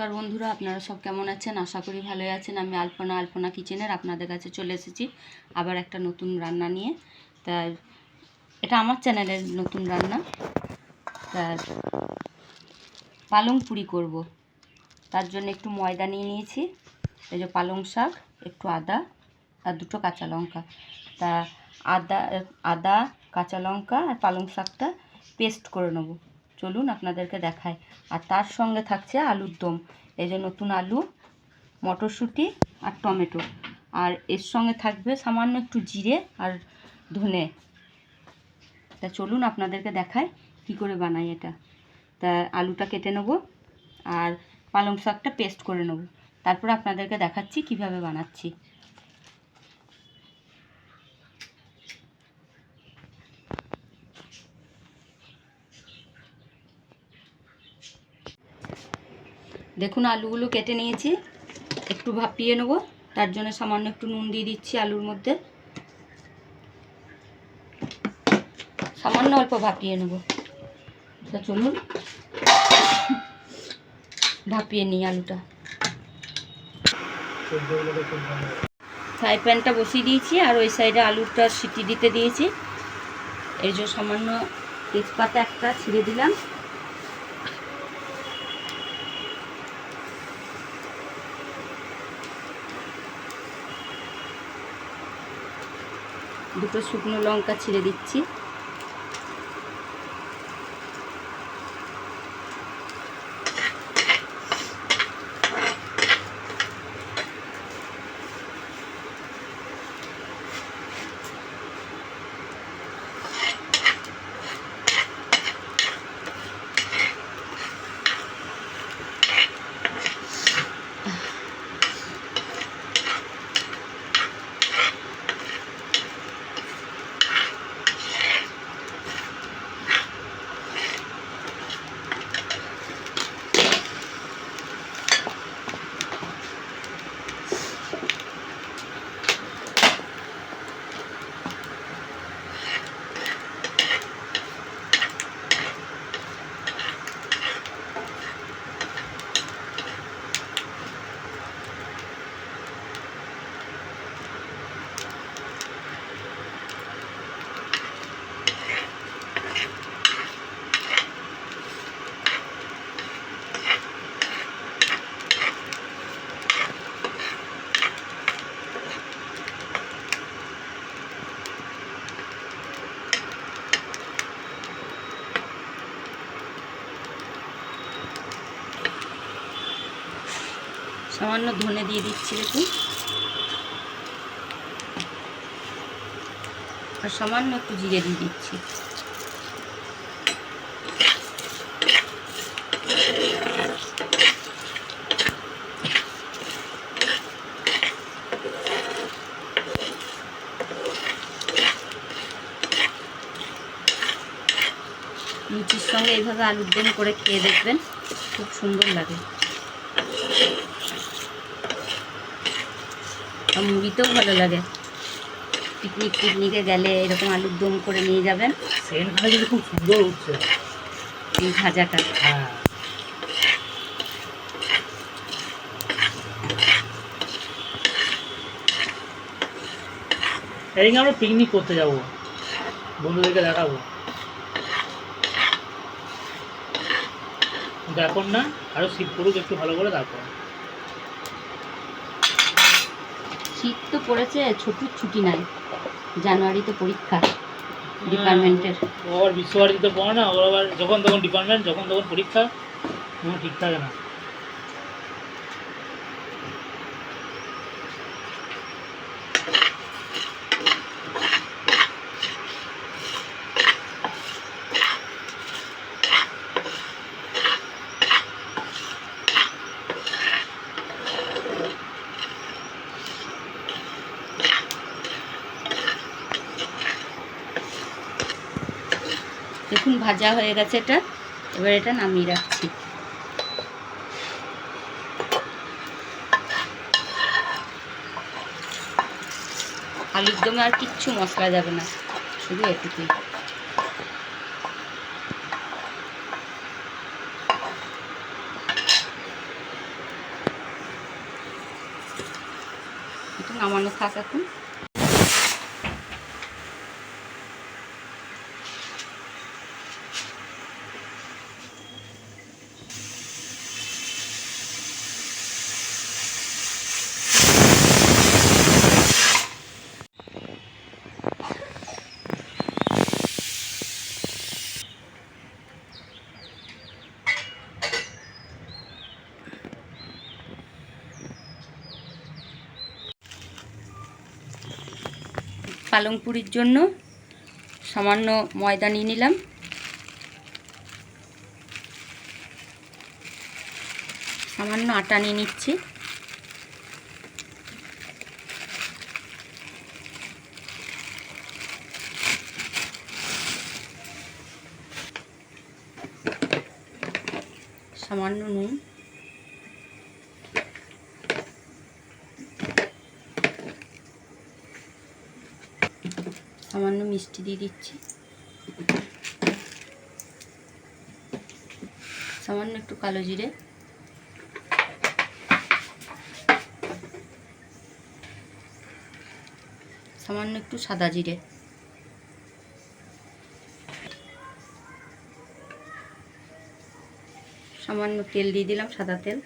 নমস্কার বন্ধুরা, আপনারা সব কেমন আছেন? আশা করি ভালোই আছেন। আমি আলপনা আলপনা কিচেনের আপনাদের কাছে চলে এসেছি আবার একটা নতুন রান্না নিয়ে। তা, এটা আমার চ্যানেলের নতুন রান্না। তা, পালং পুরি করব। তার জন্য একটু ময়দা নিয়ে নিয়েছি। এই যে পালং শাক, একটু আদা আর দুটো কাঁচা লঙ্কা। তা, আদা আদা, কাঁচা লঙ্কা আর পালং শাকটা পেস্ট করে নেব। চলুন আপনাদেরকে দেখাই। আর তার সঙ্গে থাকছে আলুর দম। এই যে নতুন আলু, মটরশুঁটি আর টমেটো। আর এর সঙ্গে থাকবে সামান্য একটু জিরে আর ধনে। তা চলুন আপনাদেরকে দেখাই কি করে বানাই এটা। তা আলুটা কেটে নেব আর পালং শাকটা পেস্ট করে নেব। তারপর আপনাদেরকে দেখাচ্ছি কীভাবে বানাচ্ছি। দেখুন আলুগুলো কেটে নিয়েছি। একটু ভাপিয়ে নেব। তার জন্য সামান্য একটু নুন দিয়ে দিচ্ছি আলুর মধ্যে। সামান্য অল্প ভাপিয়ে নেব। তা চলুন। ভাপিয়ে নিই আলুটা। ফ্রাই প্যানটা বসিয়ে দিয়েছি আর ওই সাইডে আলুটা সিটি দিতে দিয়েছি। এই যে সামান্য তেজপাতা একটা ছিঁড়ে দিলাম। দুটো শুকনো লঙ্কা ছিঁড়ে দিচ্ছি। সামান্য ধনে দিয়ে দিচ্ছি দেখুন। আর সামান্য একটু জিরে দিয়ে দিচ্ছি। লুচির সঙ্গে এইভাবে আলুর দম করে খেয়ে দেখবেন, খুব সুন্দর লাগে। আর মুড়িতেও ভালো লাগে। পিকনিক পিকনিকে গেলে এরকম আলুর দম করে নিয়ে যাবেন। খুব সুন্দর উঠছে এই ভাজাটা। হ্যাঁ। এদিকে আমরা পিকনিক করতে যাব। বন্ধুদেরকে দেখাবো। এখন না আরও শীত পড়ুক একটু ভালো করে তারপর। শীত তো পড়েছে, ছুটির ছুটি নাই। জানুয়ারিতে পরীক্ষা ডিপার্টমেন্টের। ও আবার বিশ্বভারতীতে পড়ে না, ওর আবার যখন তখন ডিপার্টমেন্ট, যখন তখন পরীক্ষা ঠিক থাকে না। ভাজা হয়ে গেছে এটা। এবার এটা নামিয়ে রাখছি। আলুর দমে আর কিচ্ছু মশলা যাবে না, শুধু এটুকুই। নামানো থাক এখন। পালং পুরির জন্য সামান্য ময়দা নিয়ে নিলাম। সামান্য আটা নিয়ে নিচ্ছি। সামান্য নুন সামান্য মিষ্টি দিয়ে দিচ্ছি। সামান্য একটু কালো জিরে। সামান্য একটু সাদা জিরে। সামান্য তেল দিয়ে দিলাম সাদা তেল।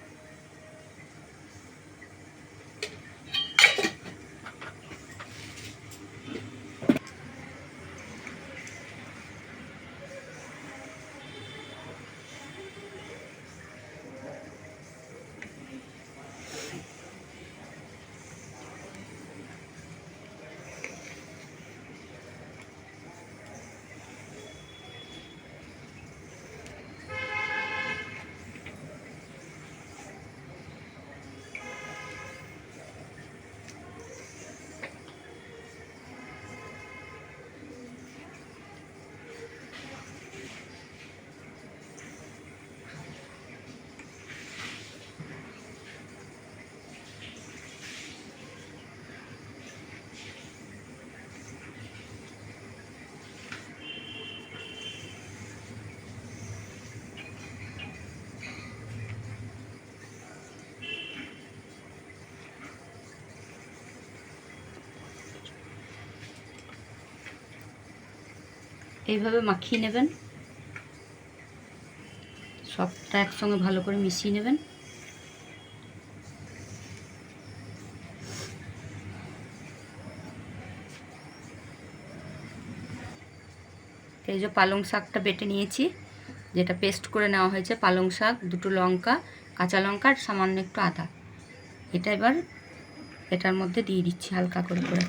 এইভাবে মাখিয়ে নেবেন। সবটা একসঙ্গে ভালো করে মিশিয়ে নেবেন। এই যে পালং শাকটা বেটে নিয়েছি, যেটা পেস্ট করে নেওয়া হয়েছে। পালং শাক, দুটো লঙ্কা, কাঁচা লঙ্কা আর সামান্য একটু আদা। এটা এবার এটার মধ্যে দিয়ে দিচ্ছি হালকা করে করে,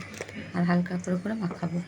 আর হালকা করে করে মাখাবো।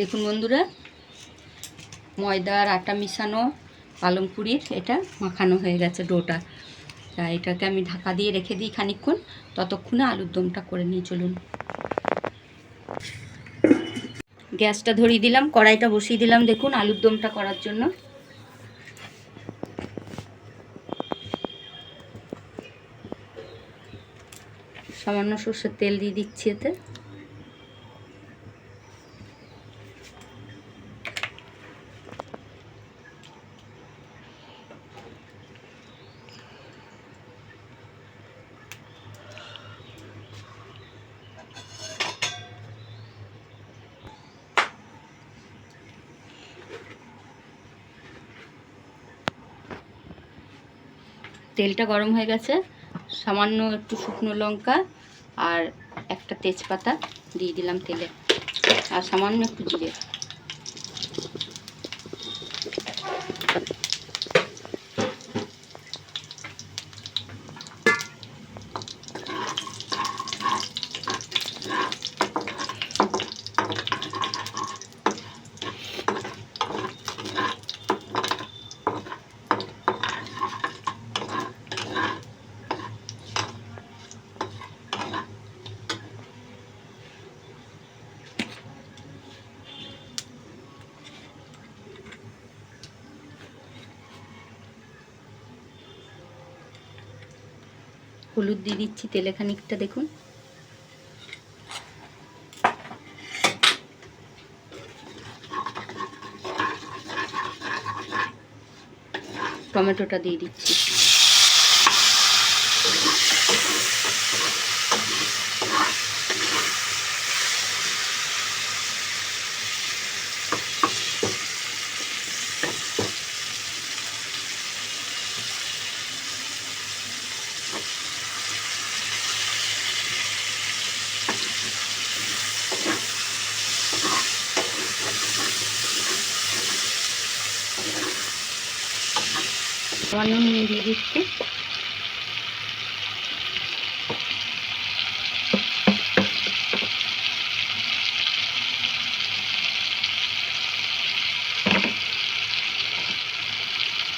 দেখুন বন্ধুরা, ময়দা আর আটা মিশানো, পালং পুরির এটা মাখানো হয়ে গেছে ডোটা। তা এটাকে আমি ঢাকা দিয়ে রেখে দিই খানিকক্ষণ, ততক্ষণে আলুর দমটা করে নিয়ে চলুন। গ্যাসটা ধরিয়ে দিলাম, কড়াইটা বসিয়ে দিলাম, দেখুন আলুর দমটা করার জন্য। সামান্য সর্ষের তেল দিয়ে দিচ্ছি এতে। তেলটা গরম হয়ে গেছে। সামান্য একটু শুকনো লঙ্কা আর একটা তেজপাতা দিয়ে দিলাম তেলে। আর সামান্য একটু জিরে। হলুদ দিয়ে দিচ্ছি তেলে খানিকটা দেখুন। টমেটোটা দিয়ে দিচ্ছি সামান্য নুন দিয়ে দিচ্ছি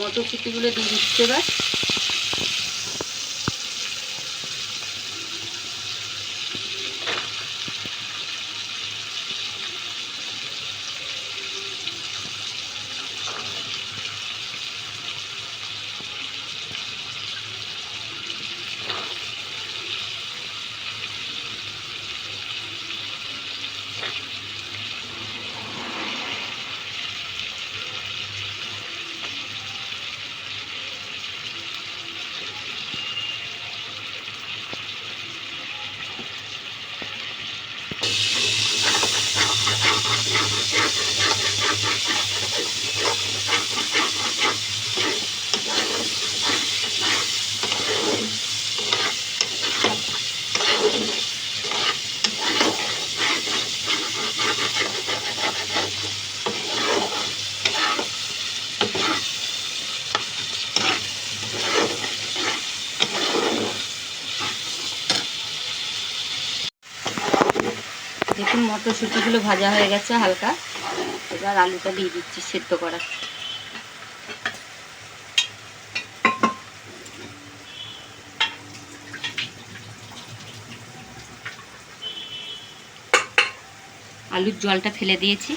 মটরশুঁটিগুলো দিয়ে দিচ্ছি এবার দেখুন মটরশুঁটিগুলো ভাজা হয়ে গেছে হালকা। এবার আলুটা দিয়ে দিচ্ছি সেদ্ধ করা। আলুর জলটা ফেলে দিয়েছি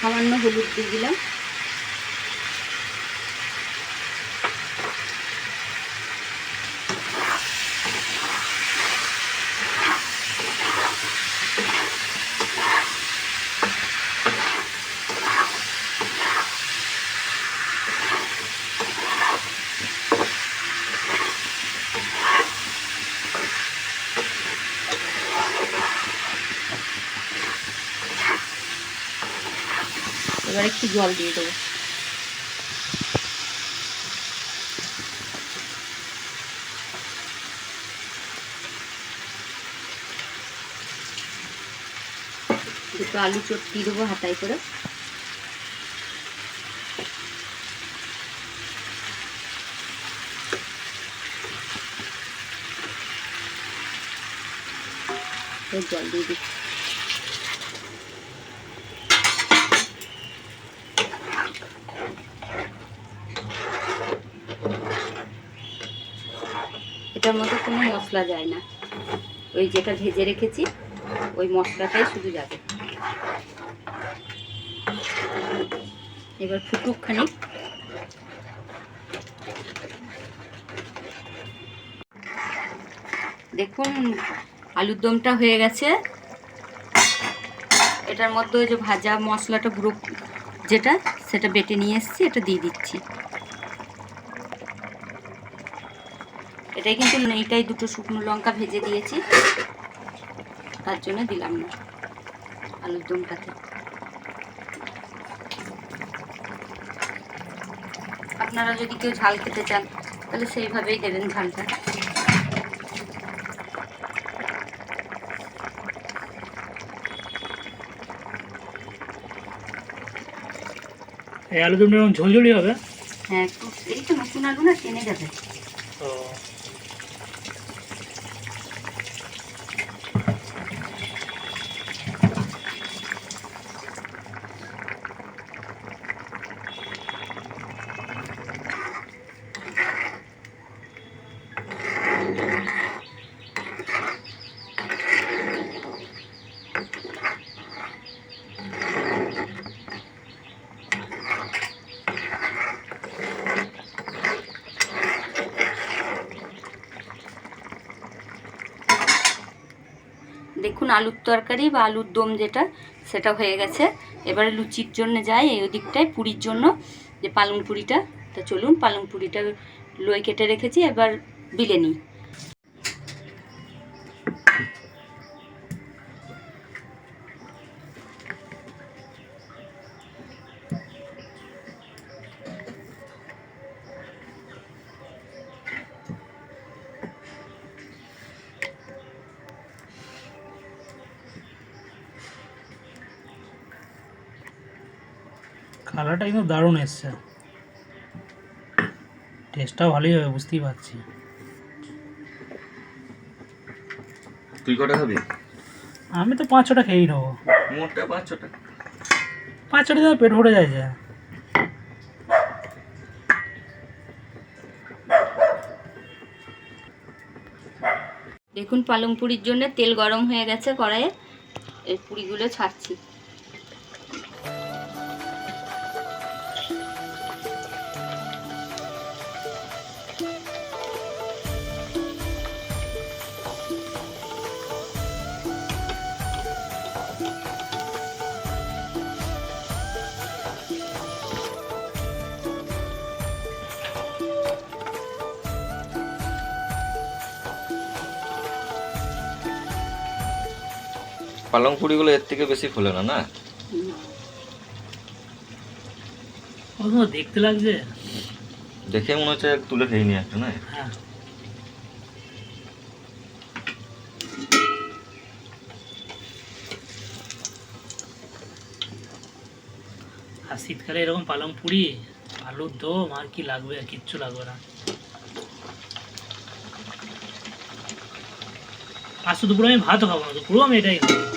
সামান্য হলুদ দিয়ে দিলাম। এবার একটু জল দিয়ে দেবো। দুটো আলু চট দিয়ে দেবো হাতাই করে। জল দিয়ে দিচ্ছি। এটার মধ্যে কোনো মশলা যায় না। ওই যেটা ভেজে রেখেছি, ওই মশলাটাই শুধু যাবে। এবার ফুটুক দেখুন, আলুর দমটা হয়ে গেছে। এটার মধ্যে ওই যে ভাজা মশলাটা গুঁড়ো যেটা, সেটা বেটে নিয়ে এসেছি, এটা দিয়ে দিচ্ছি। এটাই কিন্তু এইটাই দুটো শুকনো লঙ্কা ভেজে দিয়েছি। তার জন্য দিলাম না আলুর দমটাতে। আপনারা যদি কেউ ঝাল খেতে চান তাহলে সেইভাবেই দেবেন ঝালটা। এই আলু দমটা এরকম ঝোলঝোলি হবে? হ্যাঁ একটু এই তো নতুন আলু না টেনে যাবে। আলুর তরকারি বা আলুর দম যেটা, সেটা হয়ে গেছে। এবারে লুচির জন্য যাই, এই ওদিকটায় পুরীর জন্য যে পালং পুরিটা। তা চলুন, পালং পুরিটা লই কেটে রেখেছি, এবার বিলে নিই। কালারটা কিন্তু দারুণ এসছে। টেস্টটাও ভালোই হবে বুঝতেই পারছি। তুই কটা খাবি? আমি তো পাঁচ ছটা খেয়েই নেব। মোটটা পাঁচ ছটা পাঁচ ছটা দিয়ে পেট ভরে যায় যা। দেখুন পালং পুরির জন্য তেল গরম হয়ে গেছে কড়াইয়ে। এই পুরিগুলো ছাড়ছি। পালং পুরিগুলো এর থেকে বেশি খোলে না না? দেখতে লাগছে? দেখে মনে হচ্ছে তুলে খেয়ে নিয়ে একটা না? হ্যাঁ। আর শীতকালে এরকম পালং পুরি আলুর দম আর কি লাগবে? আর কিচ্ছু লাগবে না। তো দুপুরে আমি ভাতও খাব না দুপুরেও আমি এটাই খাব।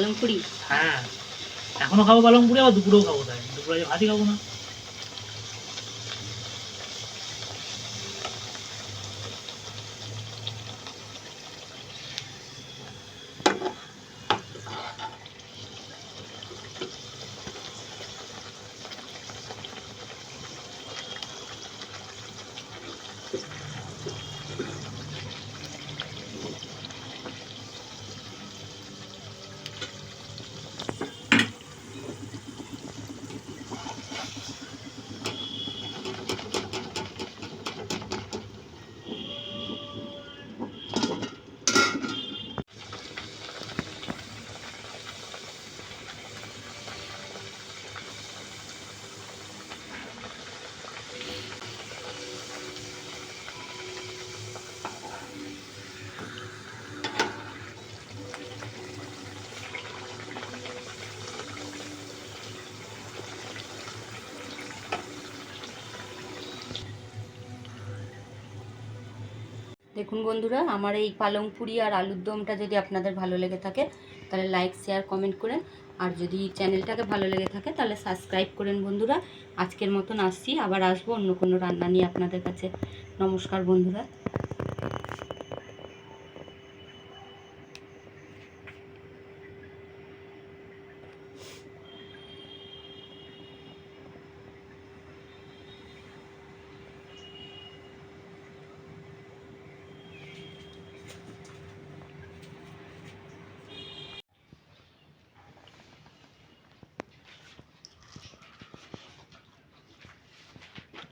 পালং পুরি হ্যাঁ। এখনও খাব পালং পুরি আবার দুপুরেও খাব তাই। দুপুরে ভাতই খাব না। দেখুন বন্ধুরা, আমার এই পালং পুরি আর আলুর দমটা যদি আপনাদের ভালো লেগে থাকে, তাহলে লাইক শেয়ার কমেন্ট করেন। আর যদি চ্যানেলটাকে ভালো লেগে থাকে, তাহলে সাবস্ক্রাইব করেন বন্ধুরা। আজকের মতন আসছি, আবার আসব অন্য কোনো রান্না নিয়ে আপনাদের কাছে। নমস্কার বন্ধুরা।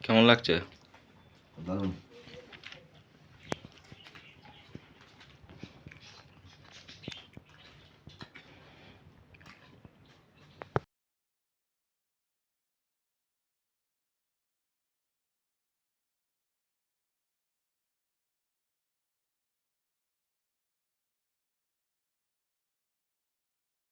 কেমন লাগছে?